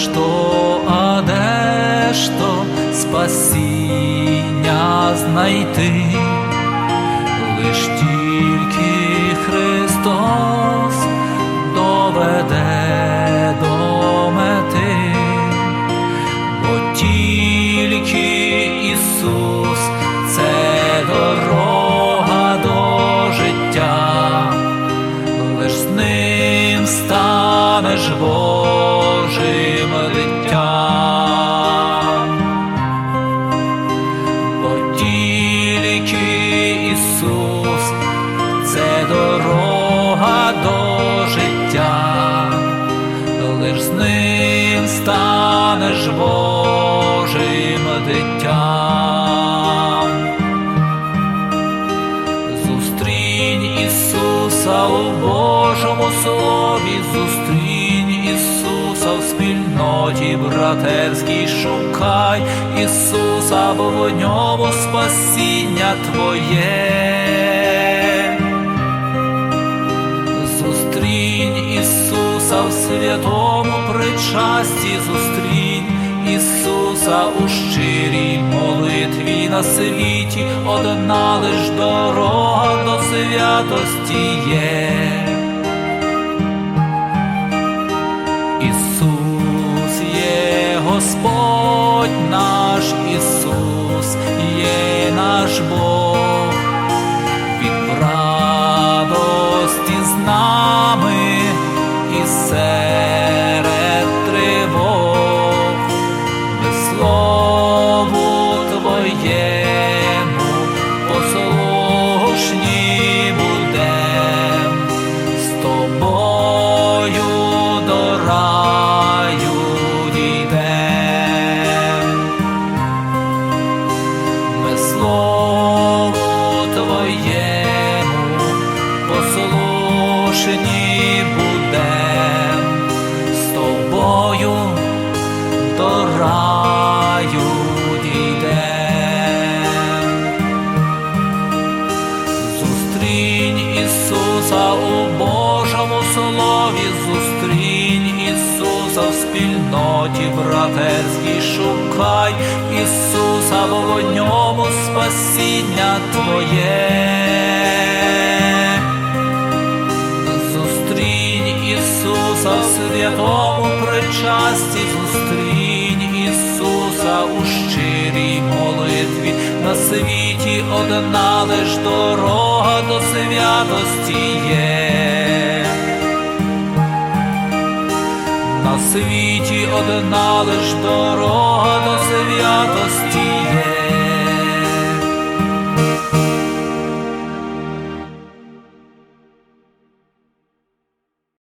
что, а де ж спасіння знайти, лиш тільки Христос доведе до мети, бо тільки... Ісус це дорога до життя, лиш з ним станеш Божим дитям. Зустрінь Ісуса у Божому слові, зустрінь Ісуса в спільноті братерській, шукай Ісуса, бо в ньому спасіння Твоє. В святому причасті, зустрінь Ісуса у щирій молитві на світі, одна лиш дорога до святості є. Ісус є Господь наш, Ісус є наш Бог, послушні будем, з тобою до раю дійдем. Зустрінь Ісуса у Божому слові, зустрінь Ісуса в спільноті братерській, шукай Ісуса, бо в ньому спасіння Твоє. Ісуса в святому причасті зустрінь Ісуса у щирій молитві, на світі одна лиш дорога до святості є, на світі одна лиш дорога до святості є.